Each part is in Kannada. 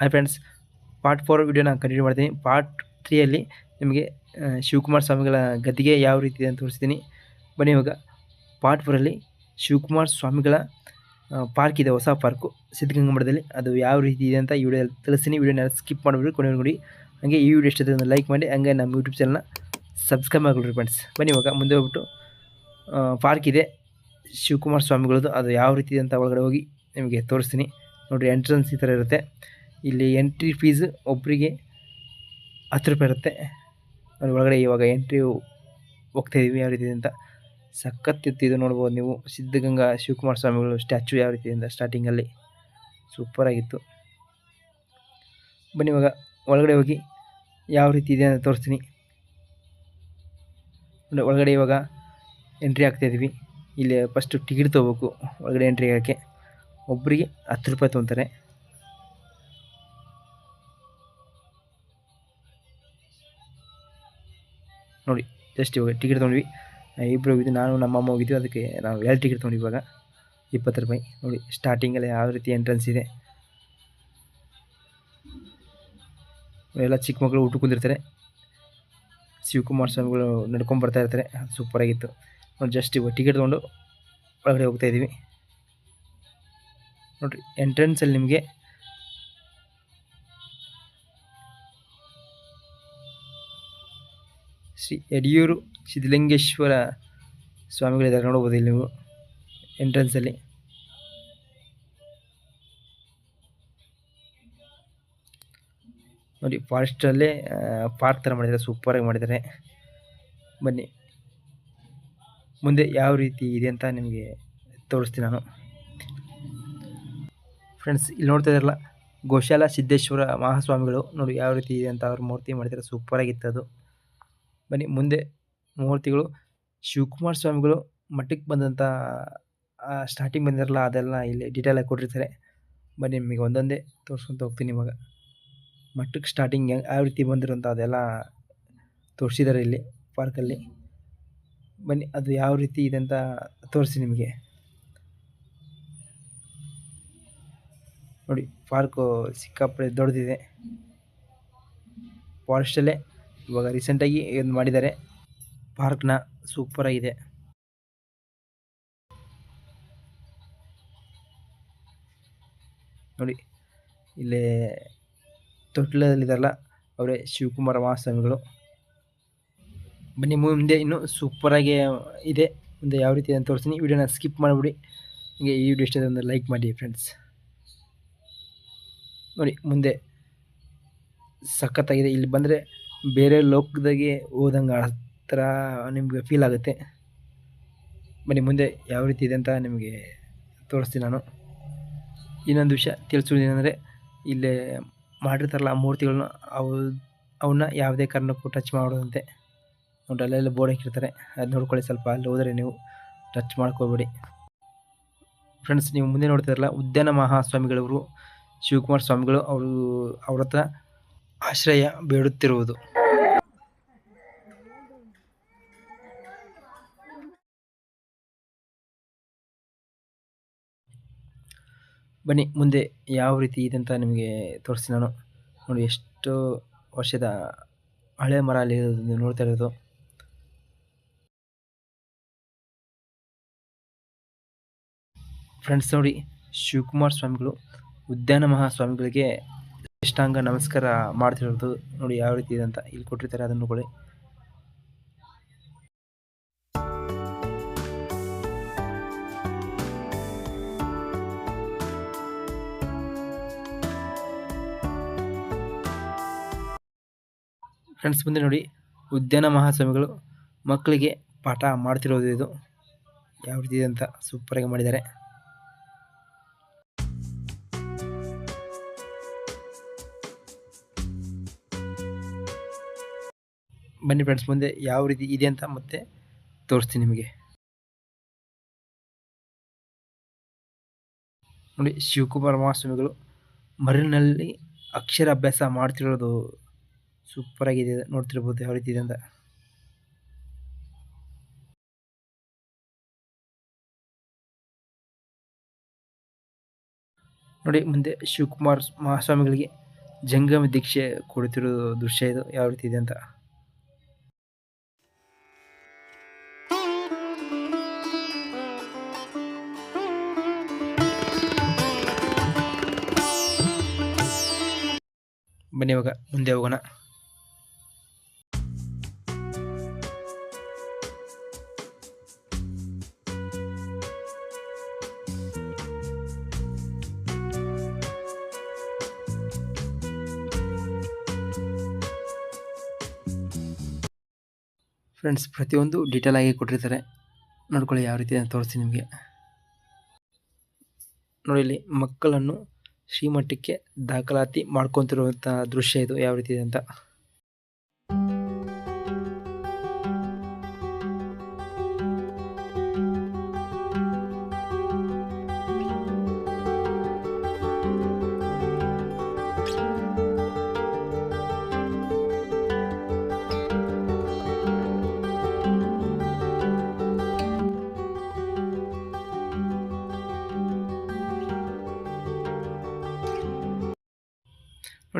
ಹಾಯ್ ಫ್ರೆಂಡ್ಸ್ ಪಾರ್ಟ್ ಫೋರ್ ವೀಡಿಯೋನ ಕಂಟಿನ್ಯೂ ಮಾಡ್ತೀನಿ. ಪಾರ್ಟ್ ತ್ರೀಯಲ್ಲಿ ನಿಮಗೆ ಶಿವಕುಮಾರ್ ಸ್ವಾಮಿಗಳ ಗದ್ದಿಗೆ ಯಾವ ರೀತಿ ಇದೆ ಅಂತ ತೋರಿಸ್ತೀನಿ. ಬನ್ನಿ ಇವಾಗ. ಪಾರ್ಟ್ ಫೋರಲ್ಲಿ ಶಿವಕುಮಾರ್ ಸ್ವಾಮಿಗಳ ಪಾರ್ಕ್ ಇದೆ, ಹೊಸ ಪಾರ್ಕು ಸಿದ್ಧಗಂಗಾ ಮಠದಲ್ಲಿ ಅದು ಯಾವ ರೀತಿ ಇದೆ ಅಂತ ಈ ವಿಡಿಯೋ ತಿಳಿಸ್ತೀನಿ. ವಿಡಿಯೋನ ಸ್ಕಿಪ್ ಮಾಡಿಬಿಟ್ಟು ಕೊನೆ ನೋಡಿ. ಹಾಗೆ ಈ ವಿಡಿಯೋ ಇಷ್ಟ ಒಂದು ಲೈಕ್ ಮಾಡಿ. ಹಂಗೆ ನಮ್ಮ ಯೂಟ್ಯೂಬ್ ಚಾನಲ್ನ ಸಬ್ಸ್ಕ್ರೈಬ್ ಮಾಡಿಬಿಡ್ರಿ ಫ್ರೆಂಡ್ಸ್ ಬನ್ನಿ ಇವಾಗ, ಮುಂದೆ ಹೋಗ್ಬಿಟ್ಟು ಪಾರ್ಕ್ ಇದೆ. ಶಿವಕುಮಾರ್ ಸ್ವಾಮಿಗಳದ್ದು, ಅದು ಯಾವ ರೀತಿ ಇದೆ ಅಂತ ಒಳಗಡೆ ಹೋಗಿ ನಿಮಗೆ ತೋರಿಸ್ತೀನಿ. ನೋಡಿ ಎಂಟ್ರೆನ್ಸ್ ಈ ಥರ ಇರುತ್ತೆ. ಇಲ್ಲಿ ಎಂಟ್ರಿ ಫೀಸ್ ಒಬ್ಬರಿಗೆ ಹತ್ತು ರೂಪಾಯಿ ಇರುತ್ತೆ. ಅದ್ರ ಒಳಗಡೆ ಇವಾಗ ಎಂಟ್ರಿ ಹೋಗ್ತಾ ಇದೀವಿ ಯಾವ ರೀತಿ ಅಂತ. ಸಖತ್ತಿತ್ತು ಇದು ನೋಡ್ಬೋದು ನೀವು. ಸಿದ್ಧಗಂಗಾ ಶಿವಕುಮಾರ ಸ್ವಾಮಿಗಳು ಸ್ಟ್ಯಾಚು ಯಾವ ರೀತಿ ಇದೆ ಅಂತ ಸ್ಟಾರ್ಟಿಂಗಲ್ಲಿ ಸೂಪರಾಗಿತ್ತು ಬನ್ನಿ ಇವಾಗ ಒಳಗಡೆ ಹೋಗಿ ಯಾವ ರೀತಿ ಇದೆ ಅಂತ ತೋರಿಸ್ತೀನಿ. ಒಳಗಡೆ ಇವಾಗ ಎಂಟ್ರಿ ಆಗ್ತಾ ಇದೀವಿ. ಇಲ್ಲಿ ಫಸ್ಟು ಟಿಕೆಟ್ ತೊಗೋಬೇಕು. ಒಳಗಡೆ ಎಂಟ್ರಿ ಆಗೋಕ್ಕೆ ಒಬ್ಬರಿಗೆ ಹತ್ತು ರೂಪಾಯಿ ತೊಗೊತಾರೆ. ನೋಡಿ ಜಸ್ಟ್ ಇವಾಗ ಟಿಕೆಟ್ ತೊಗೊಂಡ್ವಿ. ಇಬ್ಬರು ಹೋಗಿದ್ವಿ ನಾನು, ನಮ್ಮ ಅಮ್ಮ ಹೋಗಿದ್ವಿ. ಅದಕ್ಕೆ ನಾವು ಎರಡು ಟಿಕೆಟ್ ತೊಗೊಂಡ್ವಿ ಇವಾಗ. ಇಪ್ಪತ್ತು ರೂಪಾಯಿ. ನೋಡಿ ಸ್ಟಾರ್ಟಿಂಗಲ್ಲಿ ಯಾವ ರೀತಿ ಎಂಟ್ರೆನ್ಸ್ ಇದೆ. ಎಲ್ಲ ಚಿಕ್ಕ ಮಕ್ಕಳು ಊಟ ಕುಂದಿರ್ತಾರೆ. ಶಿವಕುಮಾರ್ ಸ್ವಾಮಿಗಳು ನಡ್ಕೊಂಡು ಬರ್ತಾ ಇರ್ತಾರೆ. ಸೂಪರಾಗಿತ್ತು ನೋಡಿ ಜಸ್ಟ್ ಇವಾಗ ಟಿಕೆಟ್ ತೊಗೊಂಡು ಒಳಗಡೆ ಹೋಗ್ತಾ ಇದ್ದೀವಿ ನೋಡಿರಿ ಎಂಟ್ರೆನ್ಸಲ್ಲಿ ನಿಮಗೆ ಶ್ರೀ ಯಡಿಯೂರು ಸಿದ್ಧಲಿಂಗೇಶ್ವರ ಸ್ವಾಮಿಗಳಿದ್ದಾರೆ. ನೋಡ್ಬೋದು ಇಲ್ಲಿ ನೀವು ಎಂಟ್ರೆನ್ಸಲ್ಲಿ ನೋಡಿ ಫಾರೆಸ್ಟಲ್ಲೇ ಪಾರ್ಕ್ ಥರ ಮಾಡಿದ್ದಾರೆ. ಸೂಪರಾಗಿ ಮಾಡಿದ್ದಾರೆ. ಬನ್ನಿ. ಮುಂದೆ ಯಾವ ರೀತಿ ಇದೆ ಅಂತ ನಿಮಗೆ ತೋರಿಸ್ತೀನಿ ನಾನು. ಫ್ರೆಂಡ್ಸ್ ಇಲ್ಲಿ ನೋಡ್ತಾ ಇದ್ದಾರಲ್ಲ, ಗೋಶಾಲ ಸಿದ್ದೇಶ್ವರ ಮಹಾಸ್ವಾಮಿಗಳು. ನೋಡಿ, ಯಾವ ರೀತಿ ಇದೆ ಅಂತ ಅವ್ರ ಮೂರ್ತಿ ಮಾಡಿದ್ದಾರೆ. ಸೂಪರಾಗಿತ್ತು ಅದು. ಬನ್ನಿ, ಮುಂದೆ ಮೂರ್ತಿಗಳು, ಶಿವಕುಮಾರ ಸ್ವಾಮಿಗಳು ಮಟ್ಟಕ್ಕೆ ಬಂದಂಥ ಸ್ಟಾರ್ಟಿಂಗ್ ಬಂದಿರಲ್ಲ, ಅದೆಲ್ಲ ಇಲ್ಲಿ ಡೀಟೇಲಾಗಿ ಕೊಟ್ಟಿರ್ತಾರೆ. ಬನ್ನಿ, ನಿಮಗೆ ಒಂದೊಂದೇ ತೋರಿಸ್ಕೊಂತ ಹೋಗ್ತೀನಿ ಇವಾಗ. ಮಟ್ಟಕ್ಕೆ ಸ್ಟಾರ್ಟಿಂಗ್ ಯಾವ ರೀತಿ ಬಂದಿರೋಂಥ ಅದೆಲ್ಲ ತೋರಿಸಿದ್ದಾರೆ ಇಲ್ಲಿ ಪಾರ್ಕಲ್ಲಿ ಬನ್ನಿ, ಅದು ಯಾವ ರೀತಿ ಇದೆ ಅಂತ ತೋರಿಸಿ ನಿಮಗೆ. ನೋಡಿ ಪಾರ್ಕು ಸಿಕ್ಕಾಪಟ್ಟೆ ದೊಡ್ಡದಿದೆ. ಫಾರೆಸ್ಟಲ್ಲೇ ಇವಾಗ ರೀಸೆಂಟಾಗಿ ಏನು ಮಾಡಿದ್ದಾರೆ? ಪಾರ್ಕ್ನ ಸೂಪರಾಗಿದೆ ನೋಡಿ, ಇಲ್ಲೇ ತೊಟ್ಲದಲ್ಲಿದ್ದಾರಲ್ಲ ಅವರೇ ಶಿವಕುಮಾರ ಮಹಾಸ್ವಾಮಿಗಳು. ಬನ್ನಿ, ಮುಂದೆ ಇನ್ನೂ ಸೂಪರಾಗಿ ಇದೆ. ಮುಂದೆ ಯಾವ ರೀತಿ ಅಂತ ತೋರಿಸ್ತೀನಿ. ವಿಡಿಯೋನ ಸ್ಕಿಪ್ ಮಾಡಿಬಿಡಿ. ಹಂಗೆ ಈ ವಿಡಿಯೋ ಇಷ್ಟ ಒಂದು ಲೈಕ್ ಮಾಡಿ ಫ್ರೆಂಡ್ಸ್. ನೋಡಿ, ಮುಂದೆ ಸಖತ್ತಾಗಿದೆ. ಇಲ್ಲಿ ಬಂದರೆ ಬೇರೆ ಲೋಕದಾಗೆ ಹೋದಂಗೆ ಆ ಥರ ನಿಮಗೆ ಫೀಲ್ ಆಗುತ್ತೆ. ಬನ್ನಿ, ಮುಂದೆ ಯಾವ ರೀತಿ ಇದೆ ಅಂತ ನಿಮಗೆ ತೋರಿಸ್ತೀನಿ ನಾನು. ಇನ್ನೊಂದು ವಿಷಯ ತಿಳಿಸೋದೇನೆಂದರೆ ಇಲ್ಲೇ ಮಾಡಿರ್ತಾರಲ್ಲ ಆ ಮೂರ್ತಿಗಳನ್ನ ಅವು ಅವನ್ನ ಯಾವುದೇ ಕಾರಣಕ್ಕೂ ಟಚ್ ಮಾಡೋದಂತೆ. ನೋಡಿ ಅಲ್ಲೆಲ್ಲ ಬೋರ್ಡ್ ಹಾಕಿರ್ತಾರೆ. ಅದು ನೋಡ್ಕೊಳ್ಳಿ ಸ್ವಲ್ಪ, ಅಲ್ಲಿ ಹೋದರೆ ನೀವು ಟಚ್ ಮಾಡ್ಕೋಬೇಡಿ. ಫ್ರೆಂಡ್ಸ್ ನೀವು ಮುಂದೆ ನೋಡ್ತಿರಲ್ಲ ಉದ್ಯಾನ ಮಹಾಸ್ವಾಮಿಗಳವರು, ಶಿವಕುಮಾರ್ ಸ್ವಾಮಿಗಳು, ಅವರು, ಅವ್ರ ಹತ್ರ ಆಶ್ರಯ ಬೇಡುತ್ತಿರುವುದು. ಬನ್ನಿ, ಮುಂದೆ ಯಾವ ರೀತಿ ಇದೆ ಅಂತ ನಿಮಗೆ ತೋರಿಸಿ ನಾನು. ನೋಡಿ, ಎಷ್ಟು ವರ್ಷದ ಹಳೆ ಮರ ಅಲ್ಲಿ ಇರೋದು ನೋಡ್ತಾ ಇರೋದು. ಫ್ರೆಂಡ್ಸ್ ನೋಡಿ, ಶಿವಕುಮಾರ್ ಸ್ವಾಮಿಗಳು ಉದ್ಯಾನ ಮಹಾಸ್ವಾಮಿಗಳಿಗೆ ಅಷ್ಟಾಂಗ ನಮಸ್ಕಾರ ಮಾಡ್ತಿರೋದು ನೋಡಿ ಯಾವ ರೀತಿ ಇದೆ ಅಂತ ಇಲ್ಲಿ ಕೊಟ್ಟಿರ್ತಾರೆ ಅದನ್ನು ನೋಡಿ. ಫ್ರೆಂಡ್ಸ್ ಮುಂದೆ ನೋಡಿ, ಉದ್ಯಾನ ಮಹಾಸ್ವಾಮಿಗಳು ಮಕ್ಕಳಿಗೆ ಪಾಠ ಮಾಡ್ತಿರೋದು ಇದು. ಯಾವ ರೀತಿ ಇದೆ ಅಂತ ಸೂಪರಾಗಿ ಮಾಡಿದ್ದಾರೆ. ಬನ್ನಿ ಫ್ರೆಂಡ್ಸ್ ಮುಂದೆ ಯಾವ ರೀತಿ ಇದೆ ಅಂತ ಮತ್ತೆ ತೋರಿಸ್ತೀನಿ ನಿಮಗೆ. ನೋಡಿ, ಶಿವಕುಮಾರ ಮಹಾಸ್ವಾಮಿಗಳು ಮರಿನಲ್ಲಿ ಅಕ್ಷರ ಅಭ್ಯಾಸ ಮಾಡ್ತಿರೋದು ಸೂಪರಾಗಿದೆ ನೋಡ್ತಿರ್ಬೋದು ಯಾವ ರೀತಿ ಇದೆ ಅಂತ. ನೋಡಿ, ಮುಂದೆ ಶಿವಕುಮಾರ್ ಮಹಾಸ್ವಾಮಿಗಳಿಗೆ ಜಂಗಮ ದೀಕ್ಷೆ ಕೊಡುತ್ತಿರೋ ದೃಶ್ಯ ಇದು ಯಾವ ರೀತಿ ಇದೆ ಅಂತ. ಬನ್ನಿ ಇವಾಗ, ಮುಂದೆ ಹೋಗೋಣ. ಫ್ರೆಂಡ್ಸ್ ಪ್ರತಿಯೊಂದು ಡೀಟೇಲ್ ಆಗಿ ಕೊಟ್ಟಿರ್ತಾರೆ. ನೋಡ್ಕೊಳ್ಳಿ ಯಾವ ರೀತಿ ತೋರಿಸ್ತೀನಿ ನಿಮಗೆ. ನೋಡಿ ಇಲ್ಲಿ ಮಕ್ಕಳನ್ನು ಶ್ರೀಮಠಕ್ಕೆ ದಾಖಲಾತಿ ಮಾಡ್ಕೊತಿರುವಂಥ ದೃಶ್ಯ ಇದು. ಯಾವ ರೀತಿ ಇದೆ ಅಂತ?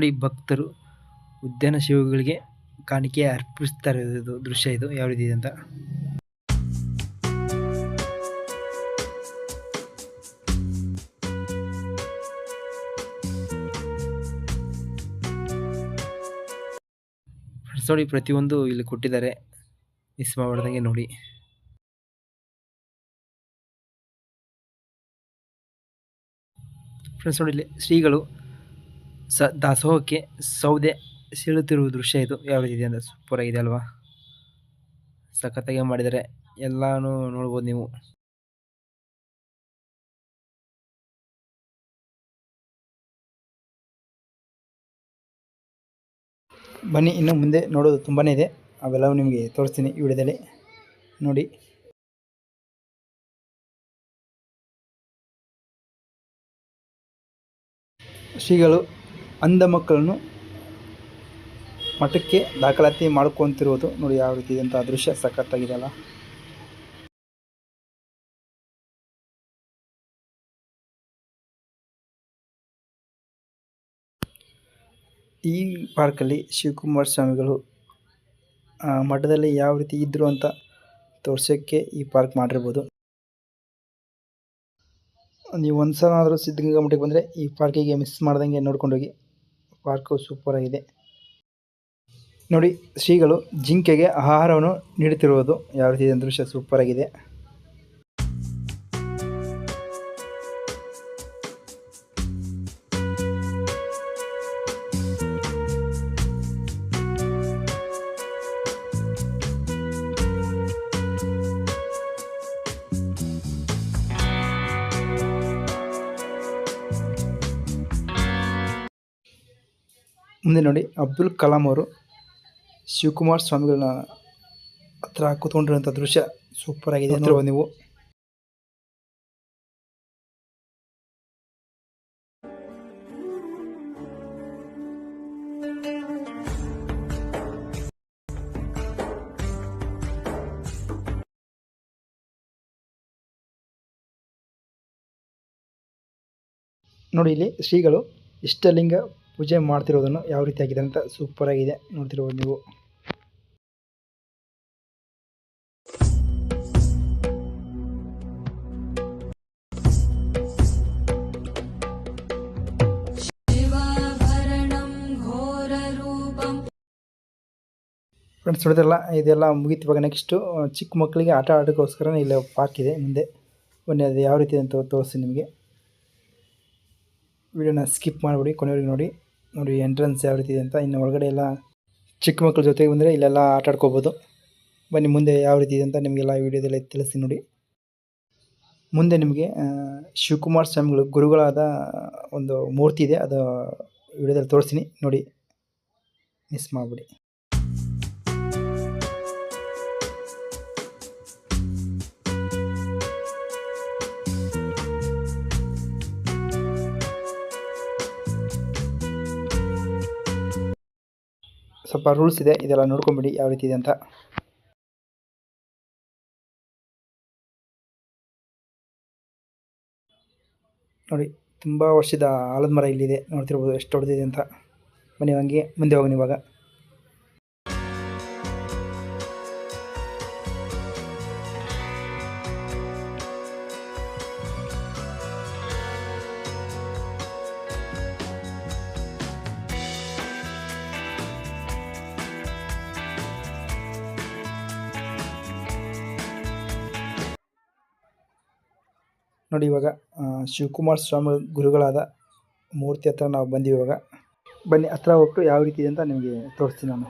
ನೋಡಿ ಭಕ್ತರು ಉದ್ಯಾನ ಶಿವಗಳಿಗೆ ಕಾಣಿಕೆ ಅರ್ಪಿಸ್ತಾ ಇರೋದು ದೃಶ್ಯ ಇದು. ಯಾವ ರೀತಿ ಇದೆ ಅಂತ. ನೋಡಿ, ಪ್ರತಿಯೊಂದು ಇಲ್ಲಿ ಕೊಟ್ಟಿದ್ದಾರೆ. ಮಿಸ್ ಮಾಡ್ದಂಗೆ ನೋಡಿ. ಫ್ರೆಂಡ್ಸ್ ನೋಡಿ, ಇಲ್ಲಿ ಶ್ರೀಗಳು ಸ, ದಾಸೋಹಕ್ಕೆ ಸೌದೆ ಸೀಳುತ್ತಿರುವ ದೃಶ್ಯ ಇದು. ಯಾವ ರೀತಿ ಇದೆ ಅಂದರೆ ಸೂಪರ್ ಇದೆ ಅಲ್ವಾ? ಸಖತ್ತಾಗಿ ಮಾಡಿದರೆ. ಎಲ್ಲಾನು ನೋಡ್ಬೋದು ನೀವು. ಬನ್ನಿ, ಇನ್ನು ಮುಂದೆ ನೋಡೋದು ತುಂಬಾ ಇದೆ. ಅವೆಲ್ಲವೂ ನಿಮಗೆ ತೋರಿಸ್ತೀನಿ ಈ ವಿಡಿಯೋದಲ್ಲಿ. ನೋಡಿ. ಶ್ರೀಗಳು ಅಂಧ ಮಕ್ಕಳನ್ನು ಮಠಕ್ಕೆ ದಾಖಲಾತಿ ಮಾಡ್ಕೊತಿರುವುದು ನೋಡಿ ಯಾವ ರೀತಿ ಅಂತ ದೃಶ್ಯ ಸಖತ್ತಾಗಿದೆ ಅಲ್ಲ ಈ ಪಾರ್ಕಲ್ಲಿ ಶಿವಕುಮಾರ ಸ್ವಾಮಿಗಳು ಮಠದಲ್ಲಿ ಯಾವ ರೀತಿ ಇದ್ದರು ಅಂತ ತೋರ್ಸೋಕ್ಕೆ ಈ ಪಾರ್ಕ್ ಮಾಡಿರ್ಬೋದು. ನೀವು ಒಂದು ಸಲ ಆದರೂ ಸಿದ್ಧಗಂಗಾ ಮಠಕ್ಕೆ ಬಂದರೆ ಈ ಪಾರ್ಕಿಗೆ ಮಿಸ್ ಮಾಡ್ದಂಗೆ ನೋಡ್ಕೊಂಡೋಗಿ. ಪಾರ್ಕು ಸೂಪರ್ ಆಗಿದೆ. ನೋಡಿ ಶ್ರೀಗಳು ಜಿಂಕೆಗೆ ಆಹಾರವನ್ನು ನೀಡುತ್ತಿರುವುದು ಯಾವ ರೀತಿ ದೃಶ್ಯ ಸೂಪರ್ ಮುಂದೆ ನೋಡಿ ಅಬ್ದುಲ್ ಕಲಾಂ ಅವರು ಶಿವಕುಮಾರ್ ಸ್ವಾಮಿಗಳನ್ನ ಹತ್ರ ಕೂತ್ಕೊಂಡಿರುವಂಥ ದೃಶ್ಯ ಸೂಪರ್ ಆಗಿದೆ ನೋಡ್ಬೋದು ನೀವು. ನೋಡಿ ಇಲ್ಲಿ ಶ್ರೀಗಳು ಇಷ್ಟಲಿಂಗ ಪೂಜೆ ಮಾಡ್ತಿರೋದನ್ನು ಯಾವ ರೀತಿ ಆಗಿದೆ ಅಂತ ಸೂಪರ್ ಆಗಿದೆ. ನೋಡ್ತಿರ್ಬೋದು ನೀವು. ಫ್ರೆಂಡ್ಸ್ ನೋಡಿದ್ರಲ್ಲ ಇದೆಲ್ಲ ಮುಗೀತು ಇವಾಗ ನೆಕ್ಸ್ಟು ಚಿಕ್ಕ ಮಕ್ಕಳಿಗೆ ಆಟ ಆಡೋಕ್ಕೋಸ್ಕರ ಇಲ್ಲಿ ಪಾರ್ಕ್ ಇದೆ. ಮುಂದೆ ಬನ್ನಿ ಅದು ಯಾವ ರೀತಿ ಅಂತ ತೋರಿಸ್ತೀನಿ ನಿಮಗೆ. ವಿಡಿಯೋನ ಸ್ಕಿಪ್ ಮಾಡಿಬಿಡಿ ಕೊನೆಯವರೆಗೆ ನೋಡಿ. ನೋಡಿ ಎಂಟ್ರೆನ್ಸ್ ಯಾವ ರೀತಿ ಇದೆ ಅಂತ. ಇನ್ನು ಒಳಗಡೆ ಎಲ್ಲ ಚಿಕ್ಕ ಮಕ್ಕಳ ಜೊತೆಗೆ ಬಂದರೆ ಇಲ್ಲೆಲ್ಲ ಆಟ ಆಡ್ಕೋಬೋದು. ಬನ್ನಿ, ಮುಂದೆ ಯಾವ ರೀತಿ ಇದೆ ಅಂತ ನಿಮಗೆಲ್ಲ ವಿಡಿಯೋದಲ್ಲಿ ತಿಳಿಸ್ತೀನಿ ನೋಡಿ. ಮುಂದೆ ನಿಮಗೆ ಶಿವಕುಮಾರ್ ಸ್ವಾಮಿಗಳು ಗುರುಗಳಾದ ಒಂದು ಮೂರ್ತಿ ಇದೆ. ಅದು ವಿಡಿಯೋದಲ್ಲಿ ತೋರಿಸ್ತೀನಿ. ನೋಡಿ ಮಿಸ್ ಮಾಡಿಬಿಡಿ. ಸ್ವಲ್ಪ ರೂಲ್ಸ್ ಇದೆ, ಇದೆಲ್ಲ ನೋಡ್ಕೊಂಬಿಡಿ ಯಾವ ರೀತಿ ಇದೆ ಅಂತ. ನೋಡಿ, ತುಂಬ ವರ್ಷದ ಆಲದ ಮರ ಇಲ್ಲಿದೆ, ನೋಡ್ತಿರ್ಬೋದು ಎಷ್ಟು ದೊಡ್ಡದಿದೆ ಅಂತ. ಬನ್ನಿ ಹಂಗೆ, ಮುಂದೆ ಹೋಗೋಣ ಇವಾಗ ನೋಡಿ ಇವಾಗ ಶಿವಕುಮಾರ್ ಸ್ವಾಮಿ ಗುರುಗಳಾದ ಮೂರ್ತಿ ಹತ್ರ ನಾವು ಬಂದಿವಾಗ ಬನ್ನಿ, ಹತ್ರ ಹೋಗ್ಬಿಟ್ಟು ಯಾವ ರೀತಿ ಇದೆ ಅಂತ ನಿಮಗೆ ತೋರಿಸ್ತೀನಿ ನಾನು.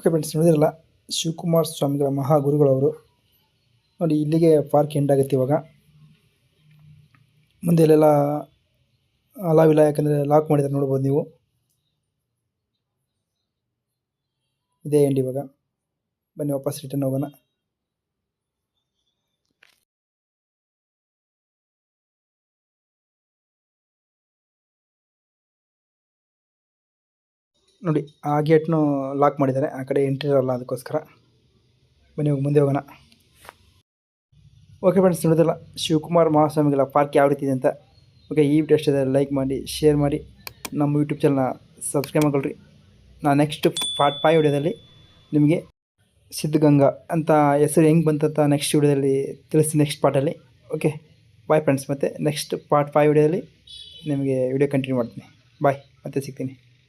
ಓಕೆ ಫ್ರೆಂಡ್ಸ್ ನೋಡಿದ್ರಲ್ಲ, ಶಿವಕುಮಾರ್ ಸ್ವಾಮಿಗಳ ಮಹಾಗುರುಗಳವರು. ನೋಡಿ, ಇಲ್ಲಿಗೆ ಪಾರ್ಕ್ ಎಂಡ್ ಆಗುತ್ತೆ ಇವಾಗ. ಮುಂದೆ ಇಲ್ಲೆಲ್ಲ ಅಲಾವಿಲ್ಲ ಯಾಕಂದರೆ ಲಾಕ್ ಮಾಡಿದ್ದಾರೆ ನೋಡ್ಬೋದು ನೀವು. ಇದೇ ಎಂಡ್ ಇವಾಗ. ಬನ್ನಿ ವಾಪಸ್ ರಿಟರ್ನ್ ಹೋಗೋಣ. ನೋಡಿ, ಆ ಗೇಟ್ನು ಲಾಕ್ ಮಾಡಿದ್ದಾರೆ. ಆ ಕಡೆ ಎಂಟ್ರಿ ಇರಲ್ಲ ಅದಕ್ಕೋಸ್ಕರ. ಬನ್ನಿ, ಹೋಗಿ, ಮುಂದೆ ಹೋಗೋಣ. ಓಕೆ ಫ್ರೆಂಡ್ಸ್ ನೋಡಿದ್ರಲ್ಲ, ಶಿವಕುಮಾರ್ ಮಹಾಸ್ವಾಮಿಗಳ ಪಾರ್ಕ್ ಯಾವ ರೀತಿ ಇದೆ ಅಂತ. ಓಕೆ ಈ ವಿಡಿಯೋ ಅಷ್ಟೇ ಲೈಕ್ ಮಾಡಿ ಶೇರ್ ಮಾಡಿ. ನಮ್ಮ ಯೂಟ್ಯೂಬ್ ಚಾನಲ್ನ ಸಬ್ಸ್ಕ್ರೈಬ್ ಮಾಡ್ಕೊಳ್ರಿ. ನಾನು ನೆಕ್ಸ್ಟ್ ಪಾರ್ಟ್ ಫೈವ್ ವಿಡಿಯೋದಲ್ಲಿ ನಿಮಗೆ ಸಿದ್ಧಗಂಗಾ ಅಂತ ಹೆಸರು ಹೆಂಗೆ ಬಂತಂತ ನೆಕ್ಸ್ಟ್ ವಿಡಿಯೋದಲ್ಲಿ ತಿಳಿಸಿ ನೆಕ್ಸ್ಟ್ ಪಾರ್ಟಲ್ಲಿ ಓಕೆ ಬಾಯ್ ಫ್ರೆಂಡ್ಸ್ ಮತ್ತು ನೆಕ್ಸ್ಟ್ ಪಾರ್ಟ್ ಫೈವ್ ವಿಡಿಯೋದಲ್ಲಿ ನಿಮಗೆ ವಿಡಿಯೋ ಕಂಟಿನ್ಯೂ ಮಾಡ್ತೀನಿ. ಬಾಯ್ ಮತ್ತೆ ಸಿಗ್ತೀನಿ.